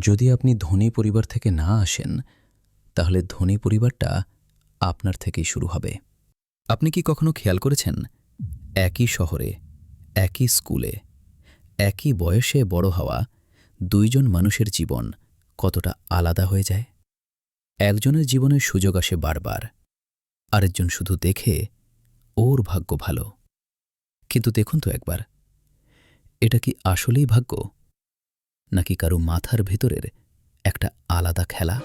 যদি আপনি ধনী পরিবার থেকে না আসেন, তাহলে ধনী পরিবারটা আপনার থেকেই শুরু হবে। আপনি কি কখনো খেয়াল করেছেন? একই শহরে, একই স্কুলে, একই বয়সে বড় হওয়া দুইজন মানুষের জীবন কতটা আলাদা হয়ে যায়? একজনের জীবনে সুযোগ আসে বারবার, আরেকজন শুধু দেখে ওর ভাগ্য ভালো। কিন্তু দেখুন তো একবার, এটা কি আসলেই ভাগ্য? নাকি কারও মাথার ভেতরের একটা আলাদা খেলা?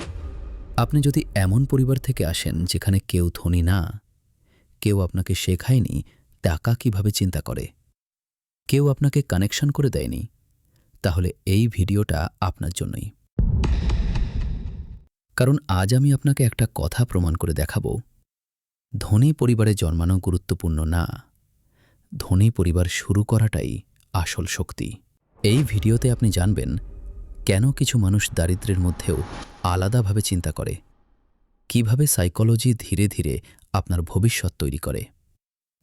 আপনি যদি এমন পরিবার থেকে আসেন যেখানে কেউ ধনী না, কেউ আপনাকে শেখায়নি, টাকা কীভাবে চিন্তা করে, কেউ আপনাকে কানেকশন করে দেয়নি, তাহলে এই ভিডিওটা আপনার জন্যই। কারণ আজ আমি আপনাকে একটা কথা প্রমাণ করে দেখাবো। ধনী পরিবারে জন্মানো গুরুত্বপূর্ণ না, ধনী পরিবার শুরু করাটাই আসল শক্তি। এই ভিডিওতে আপনি জানবেন কেন কিছু মানুষ দারিদ্র্যের মধ্যেও আলাদাভাবে চিন্তা করে, কীভাবে সাইকোলজি ধীরে ধীরে আপনার ভবিষ্যৎ তৈরি করে।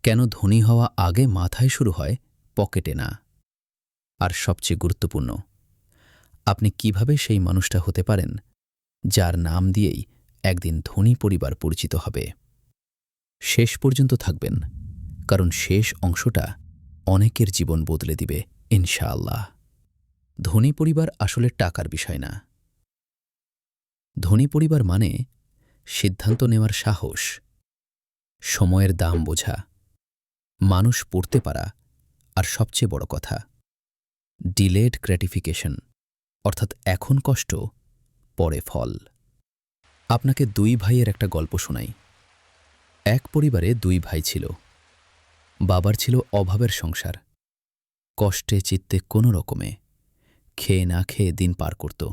কেন ধনী হওয়া আগে মাথায় শুরু হয়, পকেটে না? আর সবচেয়ে গুরুত্বপূর্ণ, আপনি কীভাবে সেই মানুষটা হতে পারেন, যার নাম দিয়েই একদিন ধনী পরিবার পরিচিত হবে। শেষ পর্যন্ত থাকবেন, কারণ শেষ অংশটা অনেকের জীবন বদলে দিবে। ইনশাআল্লাহ। ধনী পরিবার আসলে টাকার বিষয় না। ধনী পরিবার মানে সিদ্ধান্ত নেওয়ার সাহস, সময়ের দাম বোঝা, মানুষ পড়তে পারা, আর সবচেয়ে বড় কথা, ডিলেড গ্র্যাটিফিকেশন, অর্থাৎ এখন কষ্ট, পরে ফল। আপনাকে দুই ভাইয়ের একটা গল্প শোনাই। এক পরিবারে দুই ভাই ছিল। বাবার ছিল অভাবের সংসার। কষ্টে চিত্তে কোনো রকমে খেয়ে না খেয়ে দিন পার করত।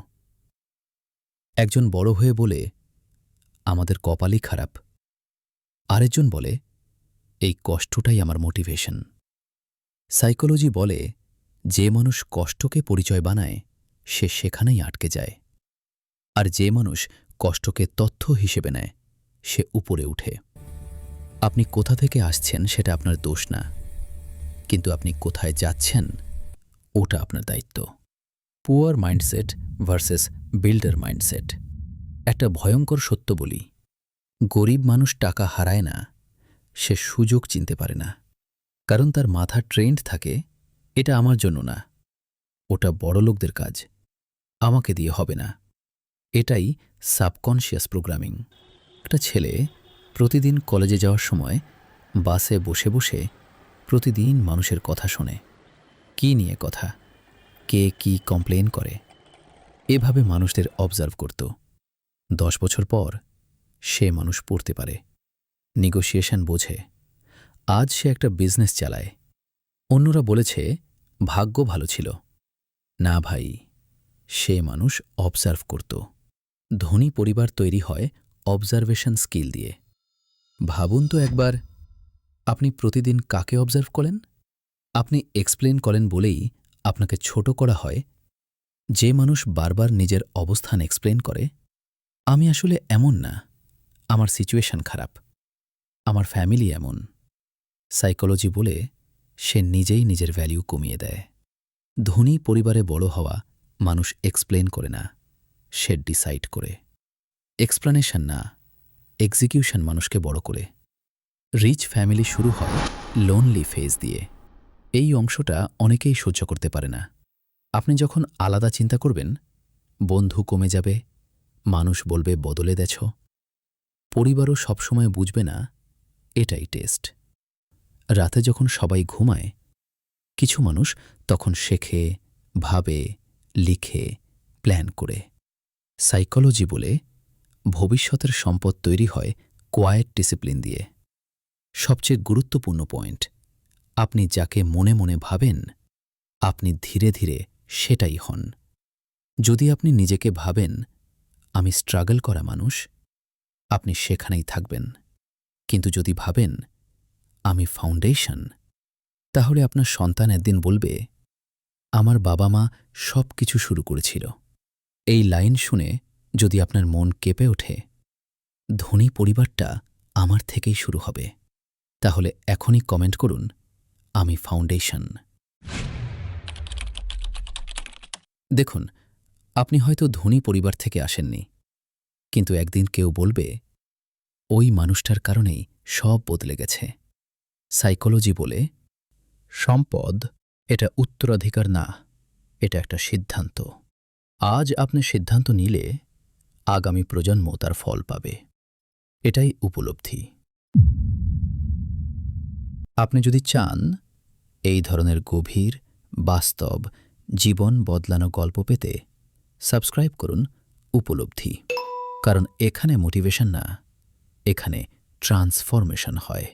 একজন বড় হয়ে বলে, আমাদের কপালই খারাপ। আরেকজন বলে, এই কষ্টটাই আমার মোটিভেশন সাইকোলজি বলে, যে মানুষ কষ্টকে পরিচয় বানায়, সে সেখানেই আটকে যায়। আর যে মানুষ কষ্টকে তথ্য হিসেবে নেয়, সে উপরে উঠে। আপনি কোথা থেকে আসছেন সেটা আপনার দোষ না। কিন্তু আপনি কোথায় যাচ্ছেন? ওটা আপনার দায়িত্ব। Poor mindset versus builder mindset. একটা ভয়ঙ্কর সত্য বলি, গরিব মানুষ টাকা হারায় না, সে সুযোগ চিনতে পারে না। কারণ তার মাথা ট্রেন্ড থাকে, এটা আমার জন্য না। ওটা বড় লোকদের কাজ, আমাকে দিয়ে হবে না। এটাই সাবকনশিয়াস প্রোগ্রামিং। একটা ছেলে প্রতিদিন কলেজে যাওয়ার সময় বাসে বসে বসে প্রতিদিন মানুষের কথা শোনে। কি নিয়ে কথা? কে কি কমপ্লেন করে? এভাবে মানুষদের অবজার্ভ করত। দশ বছর পর সে মানুষ পড়তে পারে। নেগোসিয়েশন বোঝে। আজ সে একটা বিজনেস চালায়। অন্যরা বলেছে, ভাগ্য ভালো ছিল। না ভাই, সে মানুষ অবজার্ভ করত। ধনী পরিবার তৈরি হয় অবজারভেশন স্কিল দিয়ে। ভাবুন তো একবার আপনি প্রতিদিন কাকে অবজার্ভ করেন? আপনি এক্সপ্লেন করেন বলেই আপনাকে ছোট করা হয়। যে মানুষ বারবার নিজের অবস্থান এক্সপ্লেন করে, আমি আসলে এমন না। আমার সিচুয়েশন খারাপ। আমার ফ্যামিলি এমন। সাইকোলজি বলে সে নিজেই নিজের ভ্যালিউ কমিয়ে দেয়। ধনী পরিবারে বড় হওয়া মানুষ এক্সপ্লেন করে না, সে ডিসাইড করে। এক্সপ্লানেশন না এক্সিকিউশন মানুষকে বড় করে। রিচ ফ্যামিলি শুরু হয় লোনলি ফেজ দিয়ে। এই অংশটা অনেকেই সহ্য করতে পারে না। আপনি যখন আলাদা চিন্তা করবেন, বন্ধু কমে যাবে, মানুষ বলবে বদলে দেছ। পরিবারও সবসময় বুঝবে না, এটাই টেস্ট। রাতে যখন সবাই ঘুমায়, কিছু মানুষ তখন শেখে, ভাবে, লিখে, প্ল্যান করে। সাইকোলজি বলে ভবিষ্যতের সম্পদ তৈরি হয় কোয়ায়েট ডিসিপ্লিন দিয়ে। সবচেয়ে গুরুত্বপূর্ণ পয়েন্ট আপনি যাকে মনে মনে ভাবেন, আপনি ধীরে ধীরে সেটাই হন। যদি আপনি নিজেকে ভাবেন, আমি স্ট্রাগল করা মানুষ, আপনি সেখানেই থাকবেন। কিন্তু যদি ভাবেন, আমি ফাউন্ডেশন তাহলে আপনার সন্তান একদিন বলবে, আমার বাবা মা সব কিছু শুরু করেছিল। এই লাইন শুনে যদি আপনার মন কেঁপে ওঠে, ধনী পরিবারটা আমার থেকেই শুরু হবে। তাহলে এখনই কমেন্ট করুন, আমি ফাউন্ডেশন। দেখুন, আপনি হয়তো ধনী পরিবার থেকে আসেননি, কিন্তু একদিন কেউ বলবে, ওই মানুষটার কারণেই সব বদলে গেছে। সাইকোলজি বলে, সম্পদ, এটা উত্তরাধিকার না, এটা একটা সিদ্ধান্ত। আজ আপনি সিদ্ধান্ত নিলে, আগামী প্রজন্ম তার ফল পাবে। এটাই উপলব্ধি। আপনি যদি চান, এই ধরনের গভীর, বাস্তব, জীবন বদলানো গল্প পেতে সাবস্ক্রাইব করুন উপলব্ধি। কারণ এখানে মোটিভেশন না, এখানে ট্রান্সফরমেশন হয়।